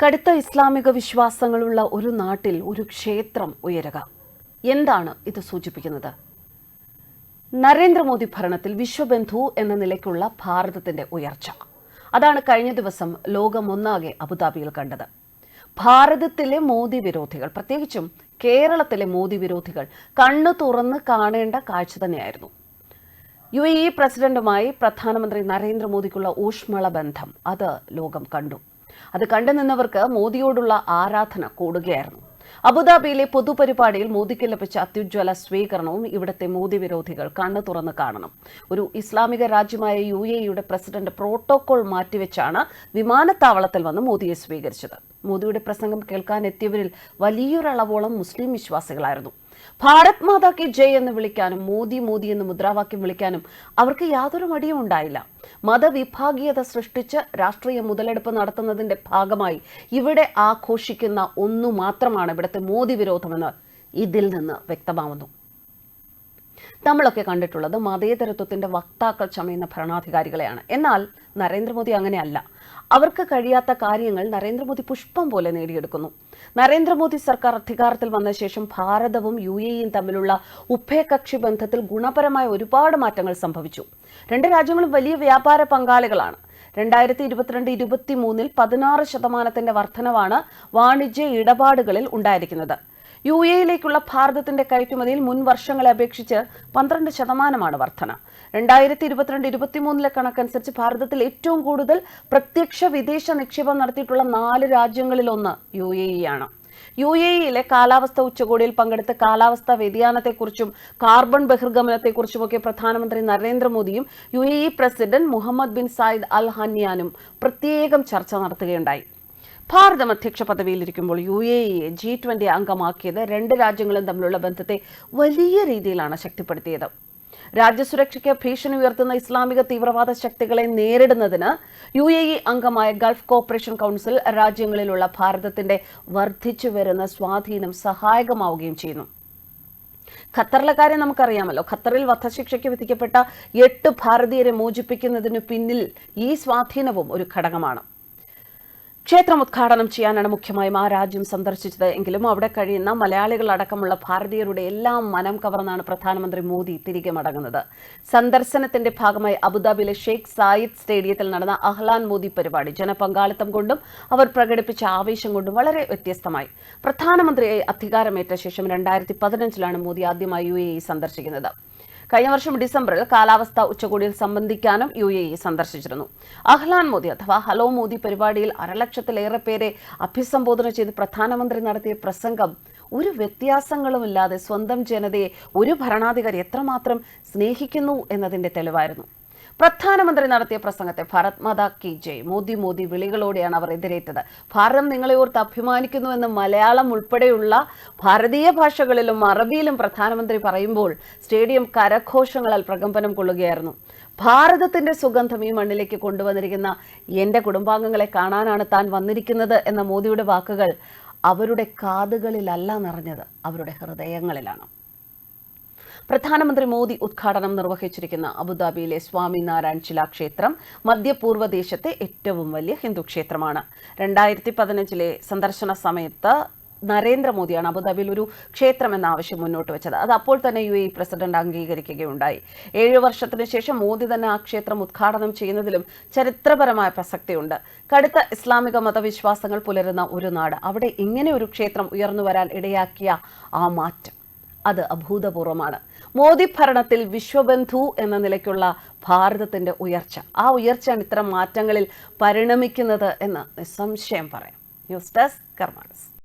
കടുത്ത ഇസ്ലാമിക വിശ്വാസങ്ങളുള്ള ഒരു നാട്ടിൽ ഒരു ക്ഷേത്രം ഉയരുക. എന്താണ് ഇത് സൂചിപ്പിക്കുന്നത്? നരേന്ദ്രമോദി ഭരണത്തിൽ വിശ്വബന്ധു എന്ന നിലയ്ക്കുള്ള ഭാരതത്തിന്റെ ഉയർച്ച. അതാണ് കഴിഞ്ഞ ദിവസം ലോകമൊന്നാകെ അബുദാബിയിൽ കണ്ടത്. ഭാരതത്തിലെ മോദി വിരോധികൾ പ്രത്യേകിച്ചും കേരളത്തിലെ മോദി വിരോധികൾ കണ്ണു തുറന്ന് കാണേണ്ട കാഴ്ച തന്നെയായിരുന്നു. യു എ ഇ പ്രസിഡന്റുമായി പ്രധാനമന്ത്രി നരേന്ദ്രമോദിക്കുള്ള ഊഷ്മള ബന്ധം അത് ലോകം കണ്ടു. അത് കണ്ടു നിന്നവർക്ക് മോദിയോടുള്ള ആരാധന കൂടുകയായിരുന്നു. അബുദാബിയിലെ പൊതുപരിപാടിയിൽ മോദിക്ക് ലഭിച്ച അത്യുജ്വല സ്വീകരണവും ഇവിടുത്തെ മോദി വിരോധികൾ കണ്ണു തുറന്ന് കാണണം. ഒരു ഇസ്ലാമിക രാജ്യമായ യു എ യുടെ പ്രസിഡന്റ് പ്രോട്ടോകോൾ മാറ്റിവെച്ചാണ് വിമാനത്താവളത്തിൽ വന്ന് മോദിയെ സ്വീകരിച്ചത്. മോദിയുടെ പ്രസംഗം കേൾക്കാനെത്തിയവരിൽ വലിയൊരളവോളം മുസ്ലിം വിശ്വാസികളായിരുന്നു. ഭാരത് മാതാ കി ജയ് എന്ന് വിളിക്കാനും മോദി മോദി എന്ന് മുദ്രാവാക്യം വിളിക്കാനും അവർക്ക് യാതൊരു മടിയും ഉണ്ടായില്ല. മതവിഭാഗീയത സൃഷ്ടിച്ച് രാഷ്ട്രീയ മുതലെടുപ്പ് നടത്തുന്നതിന്റെ ഭാഗമായി ഇവിടെ ആഘോഷിക്കുന്ന ഒന്നു മാത്രമാണ് ഇവിടുത്തെ മോദി വിരോധമെന്ന് ഇതിൽ നിന്ന് വ്യക്തമാവുന്നു. നമ്മളൊക്കെ കണ്ടിട്ടുള്ളത് മതേതരത്വത്തിന്റെ വക്താക്കൾ ചമയുന്ന ഭരണാധികാരികളെയാണ്. എന്നാൽ നരേന്ദ്രമോദി അങ്ങനെയല്ല. അവർക്ക് കഴിയാത്ത കാര്യങ്ങൾ നരേന്ദ്രമോദി പുഷ്പം പോലെ നേടിയെടുക്കുന്നു. നരേന്ദ്രമോദി സർക്കാർ അധികാരത്തിൽ വന്ന ശേഷം ഭാരതവും യു എയും തമ്മിലുള്ള ഉഭയകക്ഷി ബന്ധത്തിൽ ഗുണപരമായ ഒരുപാട് മാറ്റങ്ങൾ സംഭവിച്ചു. രണ്ട് രാജ്യങ്ങളും വലിയ വ്യാപാര പങ്കാളികളാണ്. രണ്ടായിരത്തി ഇരുപത്തിരണ്ട് ഇരുപത്തി മൂന്നിൽ പതിനാറ് ശതമാനത്തിന്റെ വർധനവാണ് വാണിജ്യ ഇടപാടുകളിൽ ഉണ്ടായിരിക്കുന്നത്. യു എയിലേക്കുള്ള ഭാരതത്തിന്റെ കയറ്റുമതിയിൽ മുൻ വർഷങ്ങളെ അപേക്ഷിച്ച് പന്ത്രണ്ട് ശതമാനമാണ് വർധന. രണ്ടായിരത്തി ഇരുപത്തിരണ്ട് ഇരുപത്തിമൂന്നിലെ കണക്കനുസരിച്ച് ഭാരതത്തിൽ ഏറ്റവും കൂടുതൽ പ്രത്യക്ഷ വിദേശ നിക്ഷേപം നടത്തിയിട്ടുള്ള നാല് രാജ്യങ്ങളിലൊന്ന് യു എ ഇ ആണ് യു എ ഇയിലെ കാലാവസ്ഥ ഉച്ചകോടിയിൽ പങ്കെടുത്ത് കാലാവസ്ഥാ വ്യതിയാനത്തെക്കുറിച്ചും കാർബൺ ബഹിർഗമനത്തെക്കുറിച്ചുമൊക്കെ പ്രധാനമന്ത്രി നരേന്ദ്രമോദിയും U A E president Mohammed bin Zayed Al ഹന്യാനും പ്രത്യേകം ചർച്ച നടത്തുകയുണ്ടായി. ഭാരതം അധ്യക്ഷ പദവിയിലിരിക്കുമ്പോൾ യു എ ഇയെ ജി ട്വന്റി അംഗമാക്കിയത് രണ്ട് രാജ്യങ്ങളും തമ്മിലുള്ള ബന്ധത്തെ വലിയ രീതിയിലാണ് ശക്തിപ്പെടുത്തിയത്. രാജ്യസുരക്ഷയ്ക്ക് ഭീഷണി ഉയർത്തുന്ന ഇസ്ലാമിക തീവ്രവാദ ശക്തികളെ നേരിടുന്നതിന് യു എ ഇ അംഗമായ ഗൾഫ് കോർപ്പറേഷൻ കൗൺസിൽ രാജ്യങ്ങളിലുള്ള ഭാരതത്തിന്റെ വർദ്ധിച്ചു വരുന്ന സ്വാധീനം സഹായകമാവുകയും ചെയ്യുന്നു. ഖത്തറിലെ കാര്യം നമുക്കറിയാമല്ലോ. ഖത്തറിൽ വധശിക്ഷയ്ക്ക് വിധിക്കപ്പെട്ട എട്ട് ഭാരതീയരെ മോചിപ്പിക്കുന്നതിനു പിന്നിൽ ഈ സ്വാധീനവും ഒരു ഘടകമാണ്. ക്ഷേത്രം ഉദ്ഘാടനം ചെയ്യാനാണ് മുഖ്യമായും ആ രാജ്യം സന്ദർശിച്ചത്. എങ്കിലും അവിടെ കഴിയുന്ന മലയാളികൾ അടക്കമുള്ള ഭാരതീയരുടെ എല്ലാം മനം കവർന്നാണ് പ്രധാനമന്ത്രി മോദി തിരികെ മടങ്ങുന്നത്. സന്ദർശനത്തിന്റെ ഭാഗമായി അബുദാബിയിലെ ഷെയ്ഖ് സായിദ് സ്റ്റേഡിയത്തിൽ നടന്ന അഹ്ലാൻ മോദി പരിപാടി ജനപങ്കാളിത്തം കൊണ്ടും അവർ പ്രകടിപ്പിച്ച ആവേശം കൊണ്ടും വളരെ വ്യത്യസ്തമായി. പ്രധാനമന്ത്രിയായി അധികാരമേറ്റ ശേഷം രണ്ടായിരത്തി പതിനഞ്ചിലാണ് മോദി ആദ്യമായി യു സന്ദർശിക്കുന്നത്. കഴിഞ്ഞ വർഷം ഡിസംബറിൽ കാലാവസ്ഥാ ഉച്ചകോടിയിൽ സംബന്ധിക്കാനും യു എ ഇ സന്ദർശിച്ചിരുന്നു. അഹ്ലാൻ മോദി അഥവാ ഹലോ മോദി പരിപാടിയിൽ അരലക്ഷത്തിലേറെ പേരെ അഭിസംബോധന ചെയ്ത് പ്രധാനമന്ത്രി നടത്തിയ പ്രസംഗം ഒരു വ്യത്യാസങ്ങളുമില്ലാതെ സ്വന്തം ജനതയെ ഒരു ഭരണാധികാരി എത്രമാത്രം സ്നേഹിക്കുന്നു എന്നതിന്റെ തെളിവായിരുന്നു. പ്രധാനമന്ത്രി നടത്തിയ പ്രസംഗത്തെ ഭാരത് മാതാ കി ജയ്. മോദി മോദി വിളികളോടെയാണ് അവർ എതിരേറ്റത്. ഭാരതം നിങ്ങളെ ഓർത്ത് അഭിമാനിക്കുന്നുവെന്ന് മലയാളം ഉൾപ്പെടെയുള്ള ഭാരതീയ ഭാഷകളിലും അറബിയിലും പ്രധാനമന്ത്രി പറയുമ്പോൾ സ്റ്റേഡിയം കരഘോഷങ്ങളാൽ പ്രകമ്പനം കൊള്ളുകയായിരുന്നു. ഭാരതത്തിന്റെ സുഗന്ധം ഈ മണ്ണിലേക്ക് കൊണ്ടുവന്നിരിക്കുന്ന എന്റെ കുടുംബാംഗങ്ങളെ കാണാനാണ് താൻ വന്നിരിക്കുന്നത് എന്ന മോദിയുടെ വാക്കുകൾ അവരുടെ കാതുകളിലല്ല നിറഞ്ഞത്. അവരുടെ ഹൃദയങ്ങളിലാണ്. പ്രധാനമന്ത്രി മോദി ഉദ്ഘാടനം നിർവഹിച്ചിരിക്കുന്ന അബുദാബിയിലെ സ്വാമിനാരായൺ ചില ക്ഷേത്രം മധ്യപൂർവ ദേശത്തെ ഏറ്റവും വലിയ ഹിന്ദു ക്ഷേത്രമാണ് രണ്ടായിരത്തി പതിനഞ്ചിലെ സന്ദർശന സമയത്ത് നരേന്ദ്രമോദിയാണ് അബുദാബിയിൽ ഒരു ക്ഷേത്രം എന്ന ആവശ്യം മുന്നോട്ട് വെച്ചത്. അത് അപ്പോൾ തന്നെ യു എ പ്രസിഡന്റ് അംഗീകരിക്കുകയുണ്ടായി. ഏഴു വർഷത്തിന് ശേഷം മോദി തന്നെ ആ ക്ഷേത്രം ഉദ്ഘാടനം ചെയ്യുന്നതിലും ചരിത്രപരമായ പ്രസക്തിയുണ്ട്. കടുത്ത ഇസ്ലാമിക മതവിശ്വാസങ്ങൾ പുലരുന്ന ഒരു നാട് അവിടെ ഇങ്ങനെ ഒരു ക്ഷേത്രം ഉയർന്നു വരാൻ ഇടയാക്കിയ ആ മാറ്റം. അത് അഭൂതപൂർവമാണ്. മോദി ഭരണത്തിൽ വിശ്വബന്ധു എന്ന നിലയ്ക്കുള്ള ഭാരതത്തിന്റെ ഉയർച്ച. ആ ഉയർച്ചയാണ് ഇത്തരം മാറ്റങ്ങളിൽ പരിണമിക്കുന്നത് എന്ന് നിസ്സംശയം പറയാം. News desk കർമാനസ്.